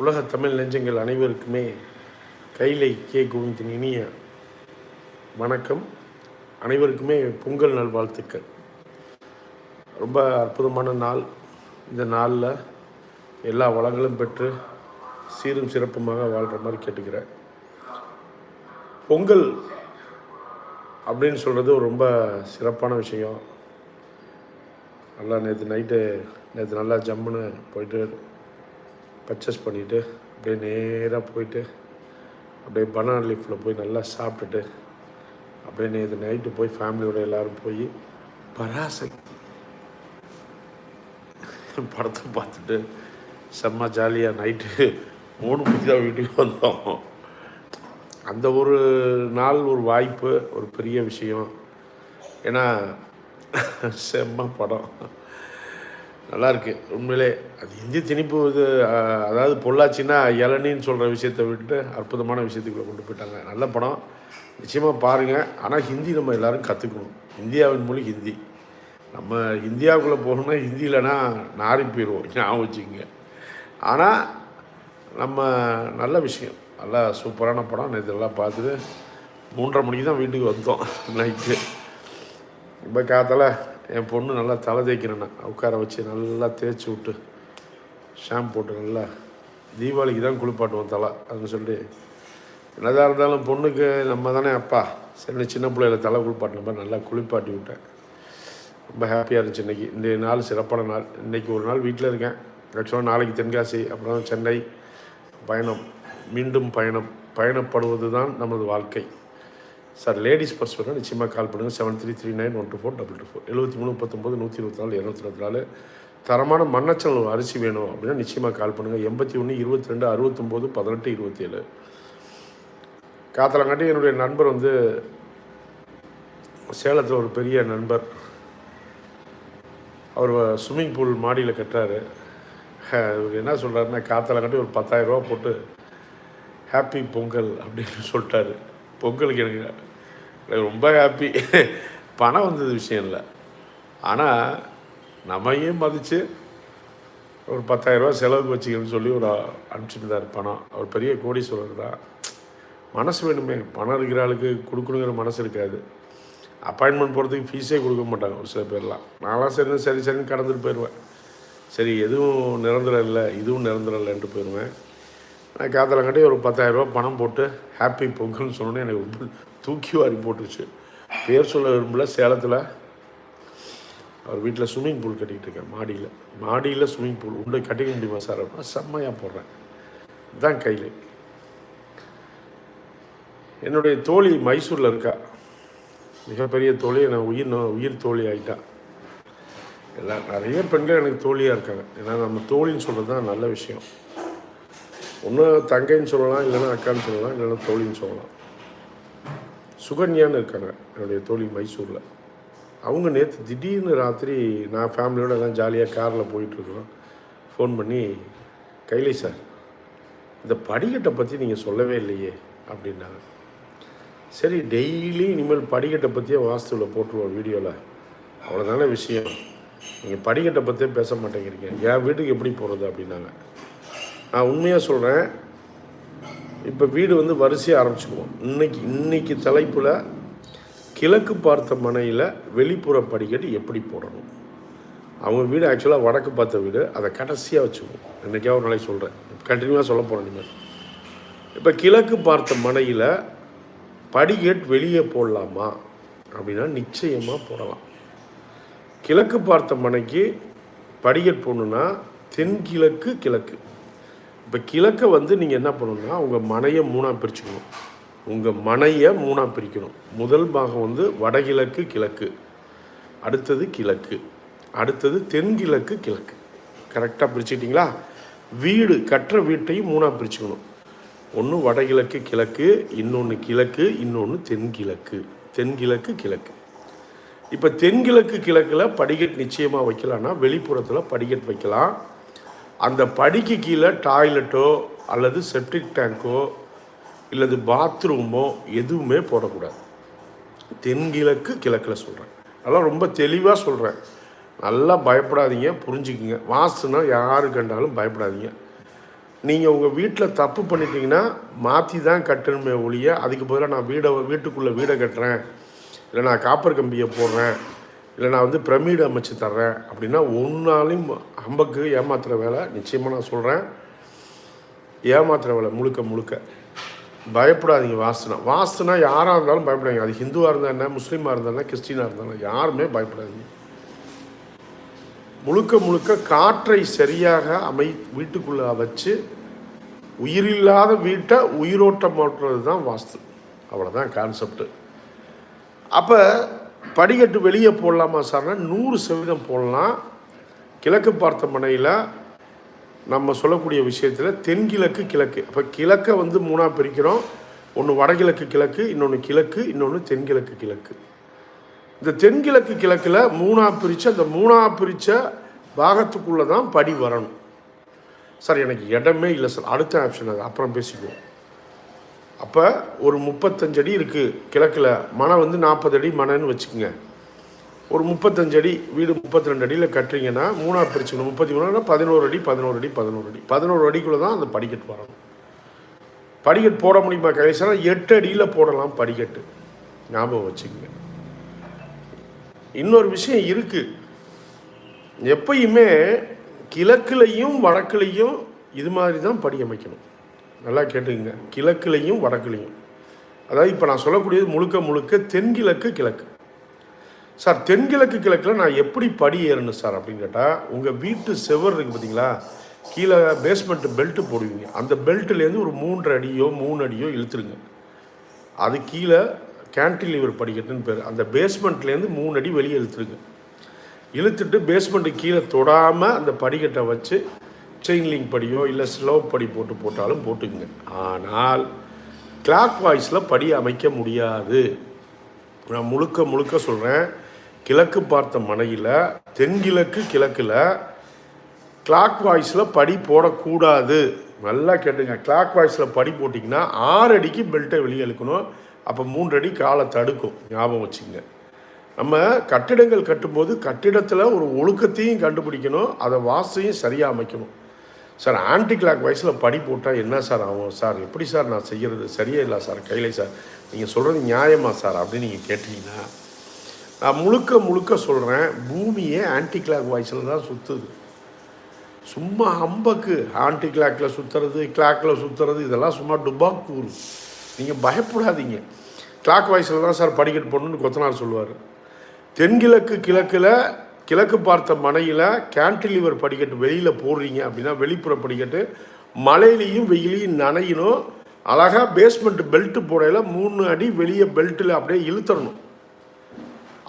உலக தமிழ் நெஞ்சங்கள் அனைவருக்குமே கைலை கே கோவிந்தின் இனிய வணக்கம். அனைவருக்குமே பொங்கல் நல்வாழ்த்துக்கள். ரொம்ப அற்புதமான நாள். இந்த நாளில் எல்லா வளங்களும் பெற்று சீரும் சிறப்புமாக வாழ்கிற மாதிரி கேட்டுக்கிறேன். பொங்கல் அப்படின்னு சொல்கிறது ரொம்ப சிறப்பான விஷயம். நல்லா நேற்று நைட்டு நேற்று நல்லா ஜம்முன்னு போயிட்டு பர்ச்சேஸ் பண்ணிவிட்டு அப்படியே நேராக போயிட்டு அப்படியே பனானா லீஃபில் போய் நல்லா சாப்பிட்டுட்டு அப்படியே நேற்று நைட்டு போய் ஃபேமிலியோட எல்லோரும் போய் பராசக்தி படத்தை பார்த்துட்டு செம்ம ஜாலியாக நைட்டு மூணு மணிக்கு தான் வீட்டுக்கு வந்தோம். அந்த ஒரு நாள் ஒரு வாய்ப்பு ஒரு பெரிய விஷயம். ஏன்னா செம்ம படம். நல்லாயிருக்கு உண்மையிலே அது இந்தி திணிப்பு இது அதாவது பொள்ளாச்சின்னா இளநின்னு சொல்கிற விஷயத்தை விட்டு அற்புதமான விஷயத்துக்குள்ளே கொண்டு போயிட்டாங்க. நல்ல படம். நிச்சயமாக பாருங்கள் ஆனால் ஹிந்தி நம்ம எல்லோரும் கற்றுக்கணும் இந்தியாவின் மொழி ஹிந்தி. நம்ம இந்தியாவுக்குள்ளே போகணும்னா ஹிந்தியிலனா நாரி போயிடுவோம் ஞாபகம் வச்சுக்கோங்க. ஆனால் நம்ம நல்ல விஷயம். நல்லா சூப்பரான படம். நேற்று பார்த்துட்டு மூன்றரை மணிக்கு தான் வீட்டுக்கு வந்தோம். நைட்டு. இப்போ காத்தால என் பொண்ணு நல்லா தலை தேய்க்கிறேன்னா நான் உட்கார வச்சு நல்லா தேய்ச்சி விட்டு ஷாம்பு போட்டு நல்லா தீபாவளிக்கு தான் குளிப்பாட்டுவோம் தலை அப்படின்னு சொல்லிட்டு. என்னதாக இருந்தாலும் பொண்ணுக்கு நம்ம தானே அப்பா. சரி சின்ன பிள்ளையில தலை குளிப்பாட்டின மாதிரி நல்லா குளிப்பாட்டி விட்டேன். ரொம்ப ஹாப்பியாக இருந்துச்சு இன்றைக்கி இந்த நாள் சிறப்பான நாள். இன்றைக்கி ஒரு நாள் வீட்டில் இருக்கேன். ஆக்சுவலாக நாளைக்கு தென்காசி அப்புறம் சென்னை. பயணம் மீண்டும் பயணம். பயணப்படுவது தான் நமது வாழ்க்கை. சார் லேடிஸ் பர்ஸ் வேணும் நிச்சயமாக கால் பண்ணுங்கள் seven three three nine one two four double two four எழுபத்தி மூணு முப்பத்தொம்போது நூற்றி இருபத்தி நாலு இரநூத்தி இருபத்தி நாலு. தரமான மண்ணச்சல் அரிசி வேணும் அப்படின்னா நிச்சயமாக கால் பண்ணுங்கள் எண்பத்தி ஒன்று இருபத்தி ரெண்டு அறுபத்தொம்போது பதினெட்டு இருபத்தி ஏழு காத்தலங்காட்டி என்னுடைய நண்பர் வந்து சேலத்தில் ஒரு பெரிய நண்பர். அவர் ஸ்விம்மிங் பூல் மாடியில் கட்டுறாரு. இவர் என்ன சொல்கிறாருன்னா காத்தலங்காட்டி ஒரு பத்தாயிரரூபா போட்டு ஹாப்பி பொங்கல் அப்படின்னு சொல்லிட்டாரு. பொங்கலுக்கு எனக்கு ரொம்ப ஹாப்பி பணம் வந்தது விஷயம் இல்லை. ஆனால் நம்மையும் மதித்து ஒரு பத்தாயிரரூபா செலவுக்கு வச்சுக்கணும்னு சொல்லி ஒரு அனுப்பிச்சிருந்தார் பணம். அவர் பெரிய கோடீஸ்வரர் தான். மனசு வேணுமே. பணம் இருக்கிற ஆளுக்கு கொடுக்கணுங்கிற மனசு இருக்காது. அப்பாயின்மெண்ட் போகிறதுக்கு ஃபீஸே கொடுக்க மாட்டாங்க ஒரு சில பேர்லாம். நான்லாம் சரி சரி சரின்னு கடந்துட்டு போயிடுவேன் சரி எதுவும் நிரந்தரம் இல்லை இதுவும் நிரந்தரம் இல்லைன்ட்டு போயிடுவேன் காத்தலங்காட்டி ஒரு பத்தாயிரரூபா பணம் போட்டு ஹாப்பி பொங்கல்னு சொன்னோன்னே எனக்கு தூக்கி வாரி போட்டுச்சு பேர் சொல்ல விரும்பல சேலத்தில் அவர் வீட்டில் ஸ்விம்மிங் பூல் கட்டிக்கிட்டு இருக்கேன் மாடியில். மாடியில் ஸ்விம்மிங் பூல் உண்டு கட்டிக்க முடியுமா சார் அப்படின்னா செம்மையாக போடுறேன். இதுதான் கையில். என்னுடைய தோழி மைசூரில் இருக்கா. மிகப்பெரிய தோழி நான் உயிர் நோ- உயிர் தோழி ஆகிட்டா எல்லாம் நிறைய பெண்கள் எனக்கு தோழியாக இருக்காங்க. ஏன்னா நம்ம தோழின்னு சொல்கிறது தான் நல்ல விஷயம். ஒன்று தங்கைன்னு சொல்லலாம் இல்லைன்னா அக்கான்னு சொல்லலாம் இல்லைன்னா தோழின்னு சொல்லலாம். சுகன்யான்னு இருக்காங்க என்னுடைய தோழி மைசூரில். அவங்க நேற்று திடீர்னு ராத்திரி நான் ஃபேமிலியோடு எல்லாம் ஜாலியாக காரில் போயிட்டுருக்குறோம் ஃபோன் பண்ணி கைலை சார் இந்த படிக்கட்டை பற்றி நீங்கள் சொல்லவே இல்லையே அப்படின்னாங்க. சரி டெய்லி இனிமேல் படிக்கட்டை பற்றியே வாஸ்துவில் போட்டுருவோம் வீடியோவில் அவ்வளோதான விஷயம். நீங்கள் படிக்கட்டை பற்றியே பேச மாட்டேங்கிறீங்க. என் வீட்டுக்கு எப்படி போகிறது அப்படின்னாங்க. நான் உண்மையாக சொல்கிறேன் இப்போ வீடு வந்து வரிசையாக ஆரம்பிச்சுக்குவோம். இன்னைக்கு இன்னைக்கு தலைப்பில் கிழக்கு பார்த்த மனையில் வெளிப்புற படிக்கட்டு எப்படி போடணும்? அவங்க வீடு ஆக்சுவலாக வடக்கு பார்த்த வீடு அதை கடைசியாக வச்சுக்குவோம். இன்றைக்கே ஒரு நாளைக்கு சொல்கிறேன் கண்டினியூவாக சொல்ல போகிறேன் இனிமேல் இப்போ கிழக்கு பார்த்த மனையில் படிக்கட் வெளியே போடலாமா? அப்படின்னா நிச்சயமாக போடலாம். கிழக்கு பார்த்த மனைக்கு படிக்கட் போடணுன்னா தென்கிழக்கு கிழக்கு. இப்போ கிழக்க வந்து நீங்கள் என்ன பண்ணணும்னா உங்கள் மனையை மூணாக பிரிச்சுக்கணும். உங்கள் மனையை மூணாக பிரிக்கணும். முதல் பாகம் வந்து வடகிழக்கு கிழக்கு. அடுத்தது கிழக்கு. அடுத்தது தென்கிழக்கு கிழக்கு கரெக்டாக பிரிச்சுக்கிட்டிங்களா? வீடு கட்டுற வீட்டையும் மூணாக பிரிச்சுக்கணும். ஒன்று வடகிழக்கு கிழக்கு இன்னொன்று கிழக்கு இன்னொன்று தென்கிழக்கு தென்கிழக்கு கிழக்கு இப்போ தென்கிழக்கு கிழக்கில் படிக்கட் நிச்சயமாக வைக்கலான்னா வெளிப்புறத்தில் படிக்கட் வைக்கலாம். அந்த படிக்கு கீழே டாய்லெட்டோ அல்லது செப்டிக் டேங்கோ இல்லது பாத்ரூமோ எதுவுமே போடக்கூடாது. தென்கிழக்கு கிழக்கில் சொல்கிறேன் அதெல்லாம் ரொம்ப தெளிவாக சொல்கிறேன் நல்லா பயப்படாதீங்க புரிஞ்சுக்குங்க. வாஸ்துனா யாரு கண்டாலும் பயப்படாதீங்க. நீங்கள் உங்கள் வீட்டில் தப்பு பண்ணிட்டீங்கன்னா மாற்றி தான் கட்டணுமே ஒழிய அதுக்கு பதிலாக நான் வீடை வீட்டுக்குள்ளே வீடை கட்டுறேன். இல்லை நான் காப்பர் கம்பியை போடுறேன். இல்லை நான் வந்து பிரமிடு அமைச்சு தர்றேன் அப்படின்னா ஒன்றாலையும் அம்பக்கு ஏமாத்துகிற வேலை நிச்சயமாக நான் சொல்கிறேன் ஏமாத்துகிற வேலை முழுக்க முழுக்க. பயப்படாதீங்க வாஸ்துனா வாஸ்துனா யாராக இருந்தாலும் பயப்படாதீங்க. அது ஹிந்துவாக இருந்தால் என்ன முஸ்லீமாக இருந்தால் என்ன கிறிஸ்டினாக இருந்தாலும் யாருமே பயப்படாதீங்க. முழுக்க முழுக்க காற்றை சரியாக அமை வீட்டுக்குள்ளே வச்சு உயிரில்லாத வீட்டை உயிரோட்டம் மாற்றுறது தான் வாஸ்து. அவ்வளோதான் கான்செப்ட் அப்போ படிக்கட்டு வெளியே போடலாமா சார்னா நூறு சதவீதம் போடலாம். கிழக்கு பார்த்த மனையில் நம்ம சொல்லக்கூடிய விஷயத்தில் தென்கிழக்கு கிழக்கு. அப்போ கிழக்கை வந்து மூணாக பிரிக்கிறோம். ஒன்று வடகிழக்கு கிழக்கு இன்னொன்று கிழக்கு இன்னொன்று தென்கிழக்கு கிழக்கு. இந்த தென்கிழக்கு கிழக்கில் மூணாக பிரித்த அந்த மூணாக பிரித்த பாகத்துக்குள்ளே தான் படி வரணும். சார் எனக்கு இடமே இல்லை சார். அடுத்த ஆப்ஷன் அது. அப்புறம் பேசிக்குவோம். அப்போ ஒரு முப்பத்தஞ்சடி இருக்குது கிழக்கில். மனை வந்து நாற்பது அடி மனைன்னு வச்சுக்கோங்க. ஒரு முப்பத்தஞ்சடி வீடு முப்பத்தி ரெண்டு அடியில் கட்டுறீங்கன்னா மூணாக பிரிச்சுக்கணும் முப்பத்தி மூணு பதினோரு அடி பதினோரு அடி பதினோரு அடி. பதினோரு அடிக்குள்ளே தான் அந்த படிக்கட்டு வரணும் படிக்கட்டு போட முடியுமா கடைசியாக எட்டு அடியில் போடலாம் படிக்கட்டு. ஞாபகம் வச்சுக்கோங்க. இன்னொரு விஷயம் இருக்குது எப்பயுமே கிழக்குலையும் வடக்குலையும் இது மாதிரி தான் படி அமைக்கணும். நல்லா கேட்டுக்குங்க. கிழக்குலையும் வடக்குலையும். அதாவது இப்போ நான் சொல்லக்கூடியது முழுக்க முழுக்க தென்கிழக்கு கிழக்கு. சார் தென்கிழக்கு கிழக்கில் நான் எப்படி படி ஏறணும் சார் அப்படின்னு கேட்டால் உங்கள் வீட்டு செவர் இருக்குது பார்த்தீங்களா கீழே பேஸ்மெண்ட்டு பெல்ட்டு போடுவீங்க. அந்த பெல்ட்டுலேருந்து ஒரு மூன்று அடியோ மூணு அடியோ இழுத்துருங்க. அது கீழே கேன்டிலீவர் படிக்கட்டுன்னு பேர். அந்த பேஸ்மெண்ட்லேருந்து மூணு அடி வெளியே இழுத்துருங்க. இழுத்துட்டு பேஸ்மெண்ட்டு கீழே தொடாமல் அந்த படிக்கட்டை வச்சு செயின் லிங்க் படியோ இல்லை ஸ்லோ படி போட்டு போட்டாலும் போட்டுக்குங்க. ஆனால் கிளாக் வாய்ஸில் படி அமைக்க முடியாது. நான் முழுக்க முழுக்க சொல்கிறேன் கிழக்கு பார்த்த மனையில் தென்கிழக்கு கிழக்கில் கிளாக் வாய்ஸில் படி போடக்கூடாது. நல்லா கேட்டுங்க. கிளாக் வாய்ஸில் படி போட்டிங்கன்னா ஆறு அடிக்கு பெல்ட்டை வெளியே இழுக்கணும். அப்போ மூன்றடி காலை தடுக்கும். ஞாபகம் வச்சுங்க நம்ம கட்டிடங்கள் கட்டும்போது கட்டிடத்தில் ஒரு ஒழுக்கத்தையும் கண்டுபிடிக்கணும். அதை வாசையும் சரியாக அமைக்கணும். சார் ஆன்டி கிளாக் வயசில் படி போட்டால் என்ன சார் ஆகும்? சார் எப்படி சார் நான் செய்கிறது சரியே இல்லை சார்? கையில் சார் நீங்கள் சொல்கிறது நியாயமா சார் அப்படின்னு நீங்கள் கேட்டிங்கன்னா நான் முழுக்க முழுக்க சொல்கிறேன் பூமியே ஆன்டி கிளாக் வாய்ஸில் தான் சுற்றுது சும்மா அம்பக்கு ஆன்டி கிளாக்கில் சுற்றுறது கிளாக்கில் சுற்றுறது இதெல்லாம் சும்மா டுபாக்கூர் நீங்கள் பயப்படாதீங்க. கிளாக் வாய்ஸில் தான் சார் படிக்கட்டு போடணும்னு கொத்தனார் சொல்லுவார். தென்கிழக்கு கிழக்கில் கிழக்கு பார்த்த மனையில் கேன்டிலிவர் படிக்கட்டு வெளியில் போடுறீங்க அப்படின்னா வெளிப்புற படிக்கட்டு மழையிலையும் வெயிலையும் நனையணும். அழகாக பேஸ்மெண்ட் பெல்ட்டு போடையில் மூணு அடி வெளியே பெல்ட்டில் அப்படியே இழுத்தரணும்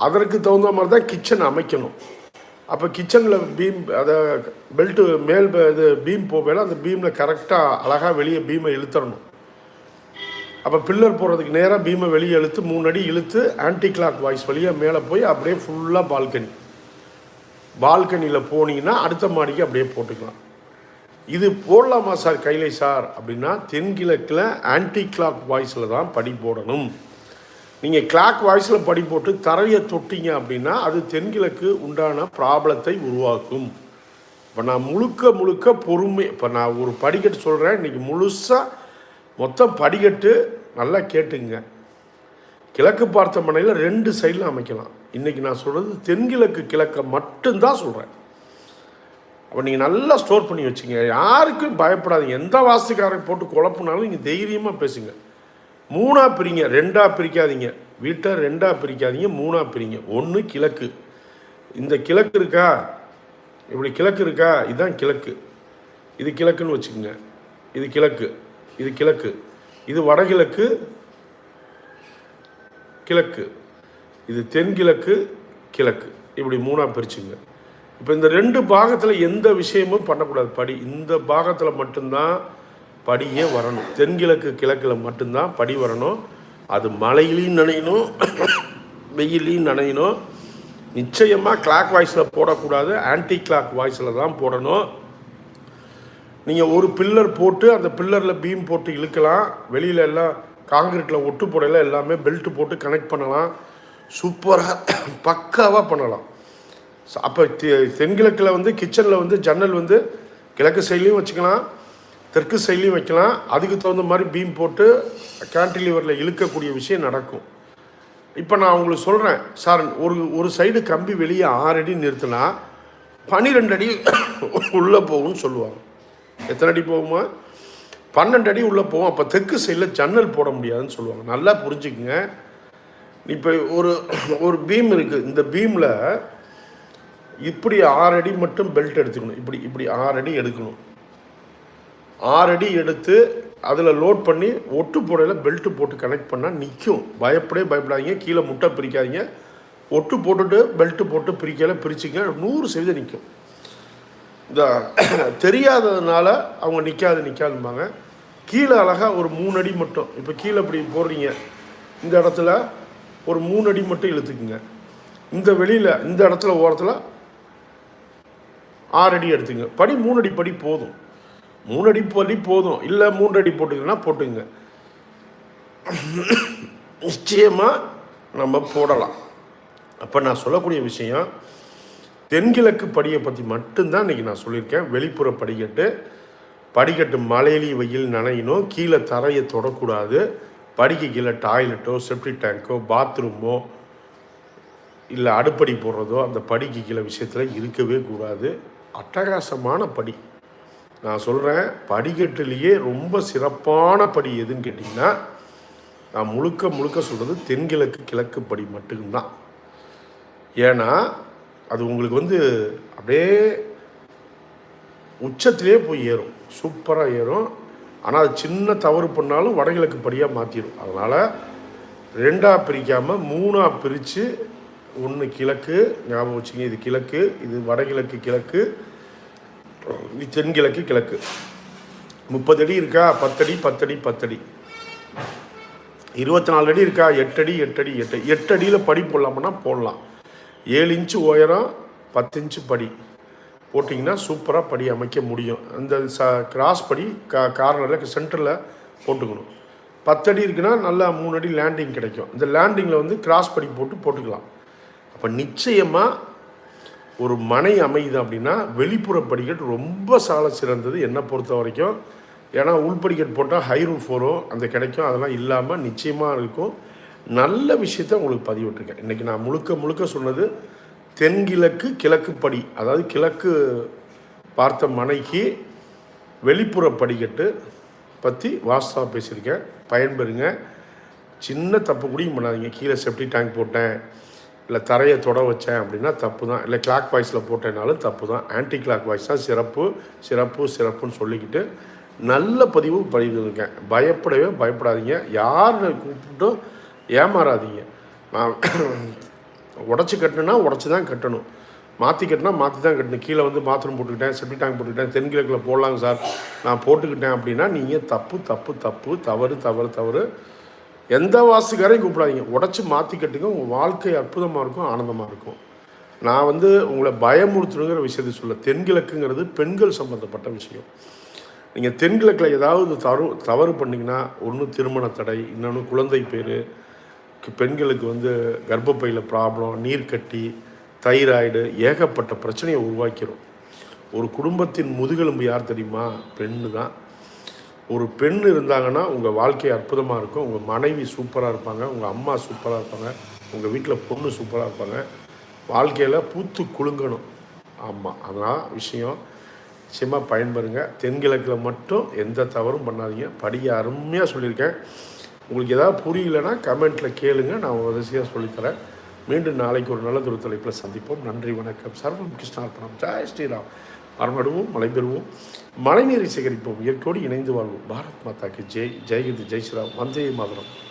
அதற்கு தகுந்த மாதிரி தான் கிச்சன் அமைக்கணும். அப்போ கிச்சனில் பீம் அதை பெல்ட்டு மேல் இது பீம் போகையில் அந்த பீமில் கரெக்டாக அழகாக வெளியே பீமை இழுத்தரணும் அப்போ பில்லர் போடுறதுக்கு நேராக பீமை வெளியே இழுத்து மூணு அடி இழுத்து ஆன்டி கிளாக் வாய்ஸ் வழியாக மேலே போய் அப்படியே ஃபுல்லாக பால்கனி பால்கனியில் போனீங்கன்னா அடுத்த மாடிக்கு அப்படியே போட்டுக்கலாம். இது போடலாமா சார் கைலை சார்? அப்படின்னா தென்கிழக்கில் ஆன்டி கிளாக் வாய்ஸில் தான் படி போடணும். நீங்கள் கிளாக் வாய்ஸில் படி போட்டு தரையை தொட்டிங்க அப்படின்னா அது தென்கிழக்கு உண்டான ப்ராப்ளத்தை உருவாக்கும். இப்போ நான் முழுக்க முழுக்க பொறுமை இப்போ நான் ஒரு படிக்கட்டு சொல்கிறேன் இன்றைக்கி முழுசாக மொத்தம் படிக்கட்டு நல்லா கேட்டுங்க. கிழக்கு பார்த்த மனையில் ரெண்டு சைடில் அமைக்கலாம். இன்றைக்கி நான் சொல்கிறது தென்கிழக்கு கிழக்க மட்டும்தான் சொல்கிறேன் அப்போ நீங்கள் நல்லா ஸ்டோர் பண்ணி வச்சுங்க. யாருக்கும் பயப்படாதீங்க. எந்த வாசிக்காரையும் போட்டு குழப்புனாலும் நீங்கள் தைரியமாக பேசுங்க. மூணாக பிரிங்க ரெண்டாக பிரிக்காதீங்க. வீட்டை ரெண்டாக பிரிக்காதீங்க மூணாக பிரிங்க. ஒன்று கிழக்கு. இந்த கிழக்கு இருக்கா? இப்படி கிழக்கு இருக்கா? இதுதான் கிழக்கு. இது கிழக்குன்னு வச்சுக்கோங்க. இது கிழக்கு. இது கிழக்கு. இது வடகிழக்கு. கிழக்கு. இது தென்கிழக்கு கிழக்கு. இப்படி மூணாக பிரிச்சுங்க. இப்போ இந்த ரெண்டு பாகத்தில் எந்த விஷயமும் பண்ணக்கூடாது. படி இந்த பாகத்தில் மட்டும்தான் படியே வரணும். தென்கிழக்கு கிழக்கில் மட்டும்தான் படி வரணும். அது மழையிலையும் நனையணும் வெயிலையும் நனையணும். நிச்சயமாக கிளாக் வாய்ஸில் போடக்கூடாது. ஆன்டி கிளாக் வாய்ஸில் தான் போடணும். நீங்கள் ஒரு பில்லர் போட்டு அந்த பில்லரில் பீம் போட்டு இழுக்கலாம். வெளியில் எல்லாம் காங்கிரீட்டில் ஒட்டு போடையில் எல்லாமே பெல்ட் போட்டு கனெக்ட் பண்ணலாம். சூப்பராக பக்காவாக பண்ணலாம். அப்போ தென்கிழக்கில் வந்து கிச்சனில் வந்து ஜன்னல் வந்து கிழக்கு சைட்லேயும் வச்சுக்கலாம் தெற்கு சைட்லேயும் வைக்கலாம். அதுக்கு தகுந்த மாதிரி பீம் போட்டு கேன்டிலிவரில் இழுக்கக்கூடிய விஷயம் நடக்கும். இப்போ நான் உங்களுக்கு சொல்கிறேன் சார் ஒரு ஒரு சைடு கம்பி வெளியே ஆறு அடி நிறுத்தினா பன்னிரெண்டு அடி உள்ளே போகும்னு சொல்லுவாங்க. எத்தனை அடி போகுமா? பன்னெண்டு அடி உள்ளே போகும். அப்போ தெற்கு சைடில் ஜன்னல் போட முடியாதுன்னு சொல்லுவாங்க. நல்லா புரிஞ்சுக்குங்க. இப்போ ஒரு ஒரு பீம் இருக்குது இந்த பீமில் இப்படி ஆறு அடி மட்டும் பெல்ட் எடுத்துக்கணும். இப்படி இப்படி ஆறு அடி எடுக்கணும். ஆறு அடி எடுத்து அதில் லோட் பண்ணி ஒட்டு போடையில் பெல்ட்டு போட்டு கனெக்ட் பண்ணால் நிற்கும் பயப்படே பயப்படாதீங்க. கீழே முட்டை பிரிக்காதீங்க. ஒட்டு போட்டுட்டு பெல்ட்டு போட்டு பிரிக்கல பிரிச்சுங்க நூறு சதவீதம் நிற்கும் இந்த தெரியாததுனால அவங்க நிற்காது நிற்காதும்பாங்க கீழே அழகாக ஒரு மூணு அடி மட்டும். இப்போ கீழே இப்படி போடுறீங்க. இந்த இடத்துல ஒரு மூணு அடி மட்டும் இழுத்துக்குங்க. இந்த வெளியில் இந்த இடத்துல ஓரத்தில் ஆறு அடி எடுத்துங்க படி மூணு அடி படி போதும். மூணு அடி படி போதும். இல்லை மூன்று அடி போட்டுங்கன்னா போட்டுங்க நிச்சயமாக நம்ம போடலாம். அப்போ நான் சொல்லக்கூடிய விஷயம் தென்கிழக்கு படியை பற்றி மட்டும்தான் இன்றைக்கி நான் சொல்லியிருக்கேன். வெளிப்புற படிக்கட்டு படிக்கட்டு மலையிலி வெயில் நனையணும். கீழே தரையை தொடக்கூடாது. படிக்கு கீழே டாய்லெட்டோ செப்டிக் டேங்கோ பாத்ரூமோ இல்லை அடுப்படி போடுறதோ அந்த படிக்கு கீழே விஷயத்தில் இருக்கவே கூடாது. அட்டகாசமான படி. நான் சொல்கிறேன் படிக்கட்டுலேயே ரொம்ப சிறப்பான படி எதுன்னு கேட்டிங்கன்னா நான் முழுக்க முழுக்க சொல்கிறது தென்கிழக்கு கிழக்கு படி மட்டும்தான். ஏன்னா அது உங்களுக்கு வந்து அப்படியே உச்சத்திலே போய் ஏறும். சூப்பராக ஏறும். ஆனால் அது சின்ன தவறு பண்ணாலும் வடகிழக்கு படியாக மாற்றிடும் அதனால் ரெண்டாக பிரிக்காமல் மூணாக பிரித்து ஒன்று கிழக்கு ஞாபகம் வச்சுங்க இது கிழக்கு இது வடகிழக்கு கிழக்கு இது தென்கிழக்கு கிழக்கு. முப்பது அடி இருக்கா? பத்தடி பத்தடி பத்தடி. இருபத்தி நாலு அடி இருக்கா? எட்டடி எட்டடி எட்டு எட்டு அடியில் படி போடலாமுன்னா போடலாம். ஏழு இன்ச்சு உயரம் பத்து இன்ச்சு படி. போட்டிங்கன்னா சூப்பராக படி அமைக்க முடியும். அந்த ச கிராஸ் படி கா கார்னரில் சென்டரில் போட்டுக்கணும். பத்தடி இருக்குன்னா நல்லா மூணு அடி லேண்டிங் கிடைக்கும். இந்த லேண்டிங்கில் வந்து கிராஸ் படி போட்டு போட்டுக்கலாம். அப்போ நிச்சயமாக ஒரு மனை அமையுது அப்படின்னா வெளிப்புற படிக்கட் ரொம்ப சால சிறந்தது என்னை பொறுத்த வரைக்கும். ஏன்னா உள்படிக்கட் போட்டால் ஹை ரூஃப் வரும் அந்த கிடைக்கும். அதெல்லாம் இல்லாமல் நிச்சயமாக இருக்கும். நல்ல விஷயத்த உங்களுக்கு பதிவிட்டுருக்கேன். இன்றைக்கி நான் முழுக்க முழுக்க சொன்னது தென்கிழக்கு கிழக்கு படி அதாவது கிழக்கு பார்த்த மனைக்கு வெளிப்புற படிக்கட்டு பற்றி வாஸ்தவா பேசியிருக்கேன். பயன்பெறுங்க. சின்ன தப்பு கூடயும் பண்ணாதீங்க. கீழே செப்டி டேங்க் போட்டேன். இல்லை தரையை தொட வச்சேன் அப்படின்னா தப்பு தான் இல்லை கிளாக் வாய்ஸில் போட்டேனாலும் தப்பு தான் ஆன்டி கிளாக் வாய்ஸ் தான் சிறப்பு. சிறப்பு சிறப்புன்னு சொல்லிக்கிட்டு நல்ல பதிவு பதிவிருக்கேன் பயப்படவே பயப்படாதீங்க. யார் கூப்பிட்டும் ஏமாறாதீங்க. நான் உடச்சி கட்டணுன்னா உடச்சி தான் கட்டணும். மாற்றி கட்டினா மாற்றி தான் கட்டணும். கீழே வந்து பாத்ரூம் போட்டுக்கிட்டேன் செப்டி டேங்க் போட்டுக்கிட்டேன் தென்கிழக்கில் போடலாங்க சார். நான் போட்டுக்கிட்டேன் அப்படின்னா நீங்கள் தப்பு தப்பு தப்பு தவறு தவறு தவறு. எந்த வாசுக்காரையும் கூப்பிடாதீங்க. உடச்சி மாற்றி கட்டுங்க உங்கள் வாழ்க்கை அற்புதமாக இருக்கும் ஆனந்தமாக இருக்கும். நான் வந்து உங்களை பயமுறுத்தணுங்கிற விஷயத்தை சொல்ல தென்கிழக்குங்கிறது பெண்கள் சம்மந்தப்பட்ட விஷயம். நீங்கள் தென்கிழக்கில் ஏதாவது தவறு தவறு பண்ணிங்கன்னா ஒன்று திருமண தடை இன்னொன்று குழந்தை பேர் பெண்களுக்கு வந்து கர்ப்பப்பையில் ப்ராப்ளம் நீர்க்கட்டி தைராய்டு ஏகப்பட்ட பிரச்சனையை உருவாக்கிடும் ஒரு குடும்பத்தின் முதுகெலும்பு யார் தெரியுமா? பெண்ணு தான். ஒரு பெண் இருந்தாங்கன்னா உங்கள் வாழ்க்கை அற்புதமாக இருக்கும். உங்கள் மனைவி சூப்பராக இருப்பாங்க. உங்கள் அம்மா சூப்பராக இருப்பாங்க. உங்கள் வீட்டில் பொண்ணு சூப்பராக இருப்பாங்க. வாழ்க்கையில் பூத்து குலுங்கணும். ஆமாம் அதான் விஷயம் நிச்சயமாக பயன்பெறுங்க. தென்கிழக்கில் மட்டும் எந்த தவறும் பண்ணாதீங்க. படிய அருமையாக சொல்லியிருக்கேன். உங்களுக்கு எதாவது புரியலன்னா கமெண்ட்டில் கேளுங்க. நான் வரிசையாக சொல்லித்தரேன். மீண்டும் நாளைக்கு ஒரு நல்ல ஒரு தலைப்பில் சந்திப்போம். நன்றி வணக்கம். சர்வம் கிருஷ்ணார்ப்பணம் ஜெய் ஸ்ரீராம். மரமடுவோம் மழை பெறுவோம் மழைநீரை சேகரிப்போம். இயற்கையோடு இணைந்து வாழ்வோம். பாரத் மாதாக்கு ஜெய். ஜெயகிந்த் ஜெய் ஸ்ரீராம். வந்தே மாதரம்.